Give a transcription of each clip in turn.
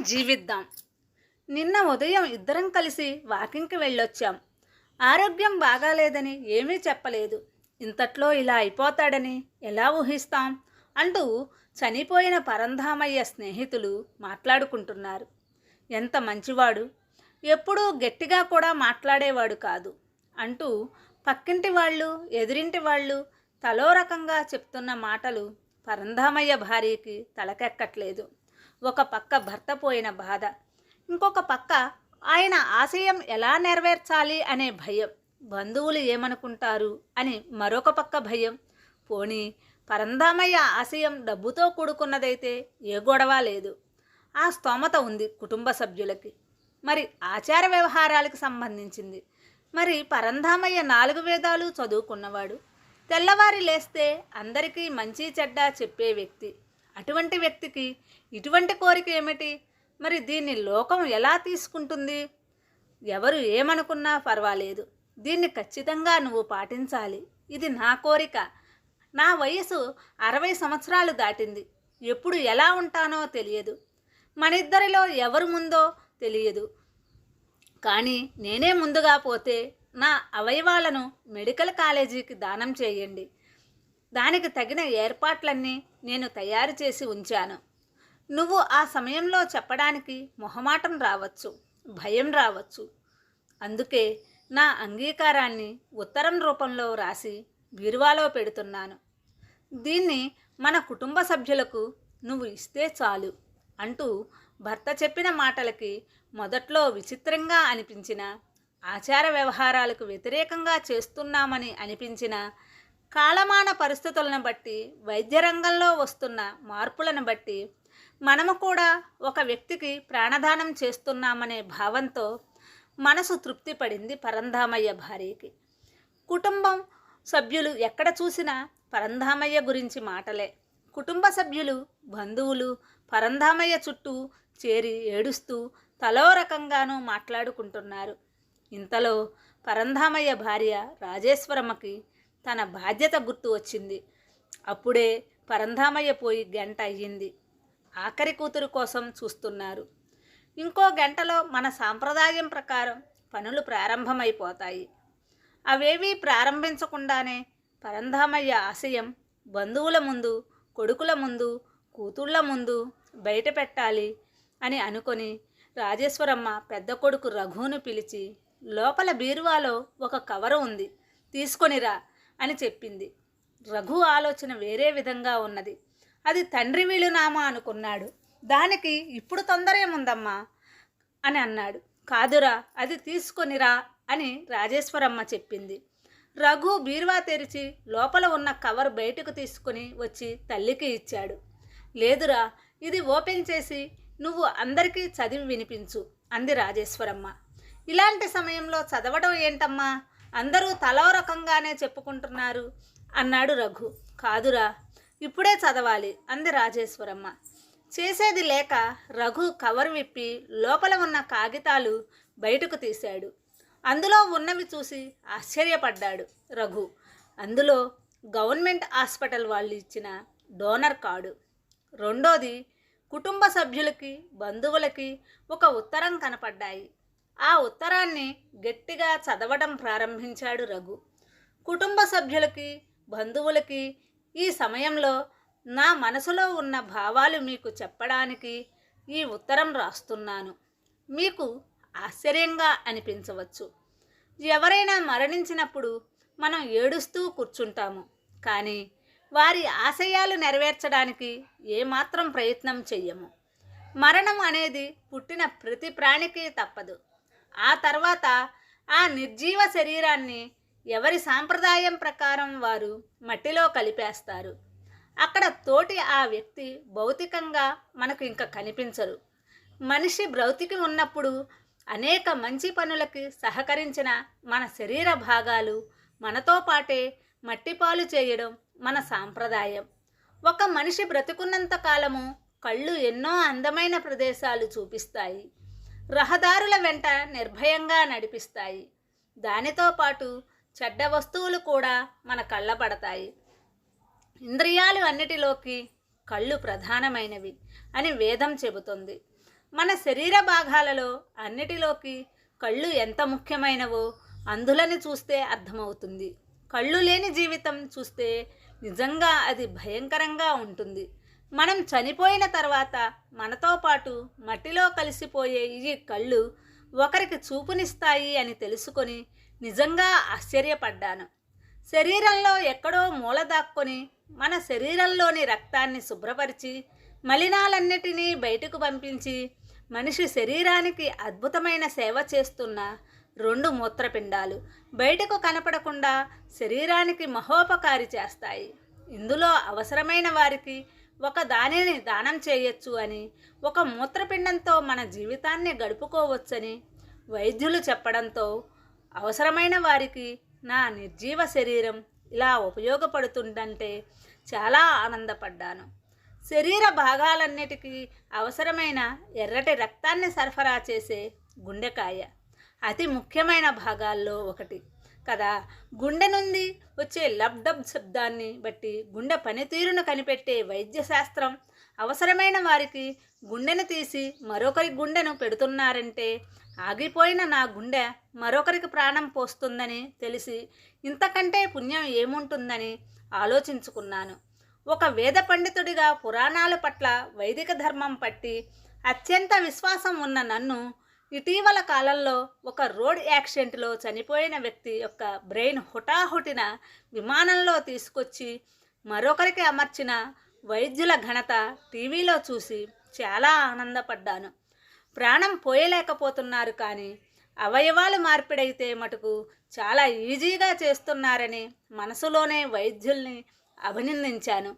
జీవిద్దాం. నిన్న ఉదయం ఇద్దరం కలిసి వాకింగ్కి వెళ్ళొచ్చాం. ఆరోగ్యం బాగాలేదని ఏమీ చెప్పలేదు. ఇంతట్లో ఇలా అయిపోతాడని ఎలా ఊహిస్తాం? అంటూ చనిపోయిన పరంధామయ్య స్నేహితులు మాట్లాడుకుంటున్నారు. ఎంత మంచివాడు? ఎప్పుడూ గట్టిగా కూడా మాట్లాడేవాడు కాదు. అంటూ పక్కింటి వాళ్ళు ఎదురింటి వాళ్ళు తలో రకంగా చెప్తున్న మాటలు పరంధామయ్య భార్యకి తలకెక్కట్లేదు. ఒక పక్క భర్త పోయిన బాధ. ఇంకొక పక్క ఆయన ఆశయం ఎలా నెరవేర్చాలి అనే భయం. బంధువులు ఏమనుకుంటారు అని మరొక పక్క భయం. పోనీ పరంధామయ్య ఆశయం డబ్బుతో కూడుకున్నదైతే ఏ గొడవ లేదు. ఆ స్తోమత ఉంది కుటుంబ సభ్యులకి. మరి ఆచార వ్యవహారాలకు సంబంధించింది. మరి పరంధామయ్య నాలుగు వేదాలు చదువుకున్నవాడు. తెల్లవారి లేస్తే అందరికీ మంచి చెడ్డ చెప్పే వ్యక్తి. అటువంటి వ్యక్తికి ఇటువంటి కోరిక ఏమిటి? మరి దీన్ని లోకం ఎలా తీసుకుంటుంది? ఎవరు ఏమనుకున్నా పర్వాలేదు. దీన్ని ఖచ్చితంగా నువ్వు పాటించాలి. ఇది నా కోరిక. నా వయసు అరవై సంవత్సరాలు దాటింది. ఎప్పుడు ఎలా ఉంటానో తెలియదు. మనిద్దరిలో ఎవరు ముందో తెలియదు. కానీ నేనే ముందుగా పోతే నా అవయవాలను మెడికల్ కాలేజీకి దానం చేయండి. దానికి తగిన ఏర్పాట్లన్నీ నేను తయారు చేసి ఉంచాను. నువ్వు ఆ సమయంలో చెప్పడానికి మొహమాటం రావచ్చు భయం రావచ్చు. అందుకే నా అంగీకారాన్ని ఉత్తరం రూపంలో రాసి బీరువాలో పెడుతున్నాను. దీన్ని మన కుటుంబ సభ్యులకు నువ్వు ఇస్తే చాలు అంటూ భర్త చెప్పిన మాటలకి మొదట్లో విచిత్రంగా అనిపించిన ఆచార వ్యవహారాలకు వ్యతిరేకంగా చేస్తున్నామని అనిపించిన కాలమాన పరిస్థితులను బట్టి వైద్య రంగంలో వస్తున్న మార్పులను బట్టి మనము కూడా ఒక వ్యక్తికి ప్రాణదానం చేస్తున్నామనే భావంతో మనసు తృప్తి పడింది పరంధామయ్య భార్యకి. కుటుంబం సభ్యులు ఎక్కడ చూసినా పరంధామయ్య గురించి మాటలే. కుటుంబ సభ్యులు బంధువులు పరంధామయ్య చుట్టూ చేరి ఏడుస్తూ తలో రకంగానూ మాట్లాడుకుంటున్నారు. ఇంతలో పరంధామయ్య భార్య రాజేశ్వరమ్మకి తన బాధ్యత గుర్తు వచ్చింది. అప్పుడే పరంధామయ్య పోయి గంట అయ్యింది. ఆఖరి కూతురు కోసం చూస్తున్నారు. ఇంకో గంటలో మన సాంప్రదాయం ప్రకారం పనులు ప్రారంభమైపోతాయి. అవేవీ ప్రారంభించకుండానే పరంధామయ్య ఆశయం బంధువుల ముందు కొడుకుల ముందు కూతుళ్ళ ముందు బయట పెట్టాలి అని అనుకొని రాజేశ్వరమ్మ పెద్ద కొడుకు రఘువును పిలిచి లోపల బీరువాలో ఒక కవరు ఉంది తీసుకొనిరా అని చెప్పింది. రఘు ఆలోచన వేరే విధంగా ఉన్నది. అది తండ్రి వీలునామా అనుకున్నాడు. దానికి ఇప్పుడు తొందర ఏముందమ్మా అని అన్నాడు. కాదురా అది తీసుకొనిరా అని రాజేశ్వరమ్మ చెప్పింది. రఘు బీరువా తెరిచి లోపల ఉన్న కవర్ బయటకు తీసుకుని వచ్చి తల్లికి ఇచ్చాడు. లేదురా ఇది ఓపెన్ చేసి నువ్వు అందరికీ చదివి వినిపించు అంది రాజేశ్వరమ్మ. ఇలాంటి సమయంలో చదవడం ఏంటమ్మా? అందరూ తలో రకంగానే చెప్పుకుంటున్నారు అన్నాడు రఘు. కాదురా ఇప్పుడే చదవాలి అంది రాజేశ్వరమ్మ. చేసేది లేక రఘు కవర్ విప్పి లోపల ఉన్న కాగితాలు బయటకు తీశాడు. అందులో ఉన్నవి చూసి ఆశ్చర్యపడ్డాడు రఘు. అందులో గవర్నమెంట్ హాస్పిటల్ వాళ్ళు ఇచ్చిన డోనర్ కార్డు. రెండోది కుటుంబ సభ్యులకి బంధువులకి ఒక ఉత్తరం కనపడ్డాయి. ఆ ఉత్తరాన్ని గట్టిగా చదవడం ప్రారంభించాడు రఘు. కుటుంబ సభ్యులకి బంధువులకి ఈ సమయంలో నా మనసులో ఉన్న భావాలు మీకు చెప్పడానికి ఈ ఉత్తరం రాస్తున్నాను. మీకు ఆశ్చర్యంగా అనిపించవచ్చు. ఎవరైనా మరణించినప్పుడు మనం ఏడుస్తూ కూర్చుంటాము. కానీ వారి ఆశయాలు నెరవేర్చడానికి ఏమాత్రం ప్రయత్నం చెయ్యము. మరణం అనేది పుట్టిన ప్రతి ప్రాణికి తప్పదు. ఆ తర్వాత ఆ నిర్జీవ శరీరాన్ని ఎవరి సాంప్రదాయం ప్రకారం వారు మట్టిలో కలిపేస్తారు. అక్కడ తోటి ఆ వ్యక్తి భౌతికంగా మనకు ఇంకా కనిపించరు. మనిషి బ్రౌతికి ఉన్నప్పుడు అనేక మంచి పనులకి సహకరించిన మన శరీర భాగాలు మనతో పాటే మట్టిపాలు చేయడం మన సాంప్రదాయం. ఒక మనిషి బ్రతికున్నంత కాలము కళ్ళు ఎన్నో అందమైన ప్రదేశాలు చూపిస్తాయి. రహదారుల వెంట నిర్భయంగా నడిపిస్తాయి. దానితో పాటు చెడ్డ వస్తువులు కూడా మన కళ్ళబడతాయి ఇంద్రియాలు అన్నిటిలోకి కళ్ళు ప్రధానమైనవి అని వేదం చెబుతుంది. మన శరీర భాగాలలో అన్నిటిలోకి కళ్ళు ఎంత ముఖ్యమైనవో అందులని చూస్తే అర్థమవుతుంది. కళ్ళు లేని జీవితం చూస్తే నిజంగా అది భయంకరంగా ఉంటుంది. మనం చనిపోయిన తర్వాత మనతో పాటు మట్టిలో కలిసిపోయే ఈ కళ్ళు ఒకరికి చూపునిస్తాయి అని తెలుసుకొని నిజంగా ఆశ్చర్యపడ్డాను. శరీరంలో ఎక్కడో మూల దాక్కొని మన శరీరంలోని రక్తాన్ని శుభ్రపరిచి మలినాలన్నిటినీ బయటకు పంపించి మనిషి శరీరానికి అద్భుతమైన సేవ చేస్తున్న రెండు మూత్రపిండాలు బయటకు కనపడకుండా శరీరానికి మహోపకారి చేస్తాయి. ఇందులో అవసరమైన వారికి ఒక దానిని దానం చేయొచ్చు అని ఒక మూత్రపిండంతో మన జీవితాన్ని గడుపుకోవచ్చని వైద్యులు చెప్పడంతో అవసరమైన వారికి నా నిర్జీవ శరీరం ఇలా ఉపయోగపడుతుందంటే చాలా ఆనందపడ్డాను. శరీర భాగాలన్నిటికీ అవసరమైన ఎర్రటి రక్తాన్ని సరఫరా చేసే గుండెకాయ అతి ముఖ్యమైన భాగాల్లో ఒకటి. కదా? గుండె నుండి వచ్చే లబ్ డబ్ శబ్దాన్ని బట్టి గుండె పనితీరును కనిపెట్టే వైద్య శాస్త్రం అవసరమైన వారికి గుండెను తీసి మరొకరి గుండెను పెడుతున్నారంటే ఆగిపోయిన నా గుండె మరొకరికి ప్రాణం పోస్తుందని తెలిసి ఇంతకంటే పుణ్యం ఏముంటుందని ఆలోచించుకున్నాను. ఒక వేద పండితుడిగా పురాణాల పట్ల వైదిక ధర్మం పట్టి అత్యంత విశ్వాసం ఉన్న నన్ను ఇటీవల కాలంలో ఒక రోడ్ యాక్సిడెంట్లో చనిపోయిన వ్యక్తి యొక్క బ్రెయిన్ హుటాహుటిన విమానంలో తీసుకొచ్చి మరొకరికి అమర్చిన వైద్యుల ఘనత టీవీలో చూసి చాలా ఆనందపడ్డాను. ప్రాణం పోయలేకపోతున్నారు కానీ అవయవాలు మార్పిడైతే మటుకు చాలా ఈజీగా చేస్తున్నారని మనసులోనే వైద్యుల్ని అభినందించాను.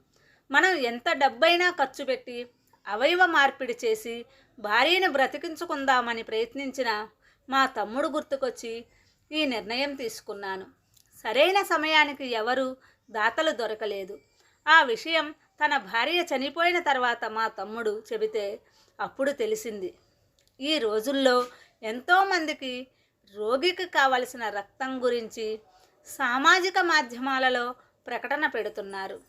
మనం ఎంత డబ్బైనా ఖర్చు పెట్టి అవయవ మార్పిడి చేసి భార్యను బ్రతికించుకుందామని ప్రయత్నించిన మా తమ్ముడు గుర్తుకొచ్చి ఈ నిర్ణయం తీసుకున్నాను. సరైన సమయానికి ఎవరు దాతలు దొరకలేదు. ఆ విషయం తన భార్య చనిపోయిన తర్వాత మా తమ్ముడు చెబితే అప్పుడు తెలిసింది. ఈ రోజుల్లో ఎంతోమందికి రోగికి కావలసిన రక్తం గురించి సామాజిక మాధ్యమాలలో ప్రకటన పెడుతున్నారు.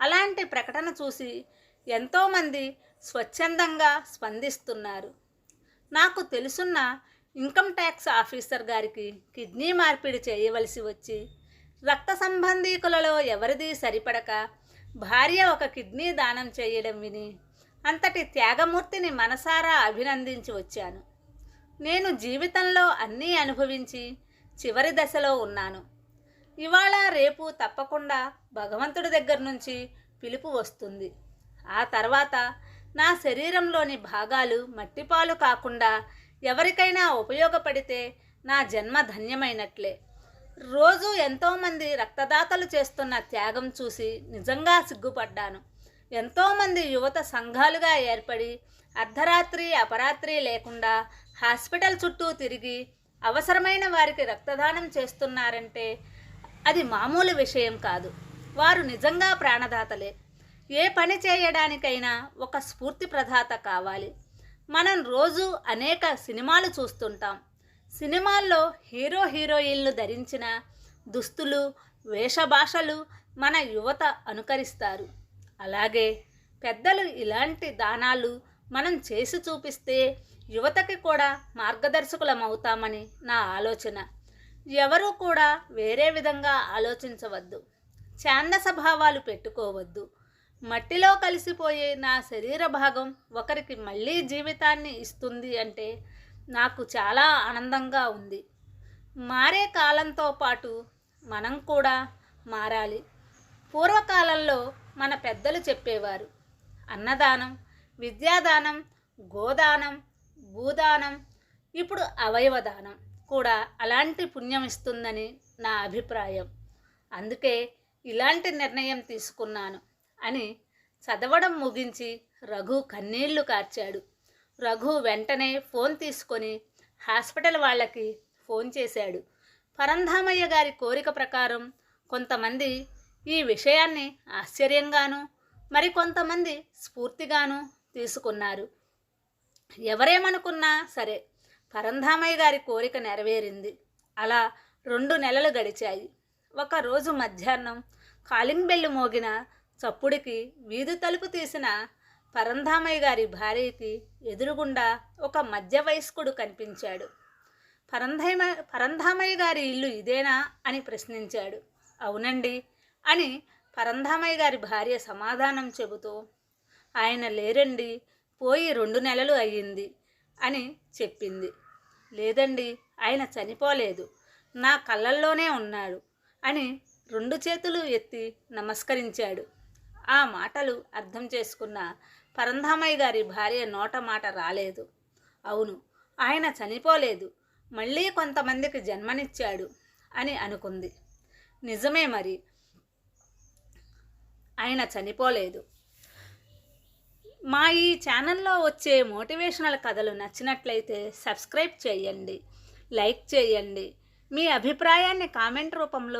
అలాంటి ప్రకటన చూసి ఎంతోమంది స్వచ్ఛందంగా స్పందిస్తున్నారు. నాకు తెలుసున్న ఇన్కమ్ ట్యాక్స్ ఆఫీసర్ గారికి కిడ్నీ మార్పిడి చేయవలసి వచ్చి రక్త సంబంధీకులలో ఎవరిది సరిపడక భార్య ఒక కిడ్నీ దానం చేయడం విని అంతటి త్యాగమూర్తిని మనసారా అభినందించి వచ్చాను. నేను జీవితంలో అన్నీ అనుభవించి చివరి దశలో ఉన్నాను. ఇవాళ రేపు తప్పకుండా భగవంతుడి దగ్గర నుంచి పిలుపు వస్తుంది. ఆ తర్వాత నా శరీరంలోని భాగాలు మట్టిపాలు కాకుండా ఎవరికైనా ఉపయోగపడితే నా జన్మ ధన్యమైనట్లే. రోజు ఎంతోమంది రక్తదాతలు చేస్తున్న త్యాగం చూసి నిజంగా సిగ్గుపడ్డాను. ఎంతోమంది యువత సంఘాలుగా ఏర్పడి అర్ధరాత్రి అపరాత్రి లేకుండా హాస్పిటల్ చుట్టూ తిరిగి అవసరమైన వారికి రక్తదానం చేస్తున్నారంటే అది మామూలు విషయం కాదు. వారు నిజంగా ప్రాణదాతలే. ఏ పని చేయడానికైనా ఒక స్ఫూర్తి ప్రదాత కావాలి. మనం రోజు అనేక సినిమాలు చూస్తుంటాం. సినిమాల్లో హీరో హీరోయిన్లు ధరించిన దుస్తులు వేషభాషలు మన యువత అనుకరిస్తారు. అలాగే పెద్దలు ఇలాంటి దానాలు మనం చేసి చూపిస్తే యువతకి కూడా మార్గదర్శకులమవుతామని నా ఆలోచన. ఎవరూ కూడా వేరే విధంగా ఆలోచించవద్దు. ఛాందస భావాలు పెట్టుకోవద్దు. మట్టిలో కలిసిపోయే నా శరీర భాగం ఒకరికి మళ్ళీ జీవితాన్ని ఇస్తుంది అంటే నాకు చాలా ఆనందంగా ఉంది. మారే కాలంతో పాటు మనం కూడా మారాలి. పూర్వకాలంలో మన పెద్దలు చెప్పేవారు అన్నదానం విద్యాదానం గోదానం భూదానం ఇప్పుడు అవయవదానం కూడా అలాంటి పుణ్యం ఇస్తుందని నా అభిప్రాయం. అందుకే ఇలాంటి నిర్ణయం తీసుకున్నాను. అని చదవడం ముగించి రఘు కన్నీళ్ళు కార్చాడు. రఘు వెంటనే ఫోన్ తీసుకొని హాస్పిటల్ వాళ్ళకి ఫోన్ చేశాడు. పరంధామయ్య గారి కోరిక ప్రకారం కొంతమంది ఈ విషయాన్ని ఆశ్చర్యంగాను మరికొంతమంది స్ఫూర్తిగాను తీసుకున్నారు. ఎవరేమనుకున్నా సరే పరంధామయ్య గారి కోరిక నెరవేరింది. అలా రెండు నెలలు గడిచాయి. ఒకరోజు మధ్యాహ్నం కాలింగ్ బెల్లు మోగిన చప్పుడికి వీధి తలుపు తీసిన పరంధామయ్య గారి భార్యకి ఎదురుగుండా ఒక మధ్య వయస్కుడు కనిపించాడు. పరంధమ పరంధామయ్య గారి ఇల్లు ఇదేనా? అని ప్రశ్నించాడు. అవునండి అని పరంధామయ్య గారి భార్య సమాధానం చెబుతూ ఆయన లేరండి పోయి రెండు నెలలు అయ్యింది అని చెప్పింది. లేదండి ఆయన చనిపోలేదు నా కళ్ళల్లోనే ఉన్నాడు అని రెండు చేతులు ఎత్తి నమస్కరించాడు. ఆ మాటలు అర్థం చేసుకున్న పరంధామయ్య గారి భార్య నోట మాట రాలేదు. అవును ఆయన చనిపోలేదు. మళ్ళీ కొంతమందికి జన్మనిచ్చాడు అని అనుకుంది. నిజమే మరి. ఆయన చనిపోలేదు. మా ఈ ఛానల్లో వచ్చే మోటివేషనల్ కథలు నచ్చినట్లయితే సబ్స్క్రైబ్ చేయండి లైక్ చేయండి. మీ అభిప్రాయాన్ని కామెంట్ రూపంలో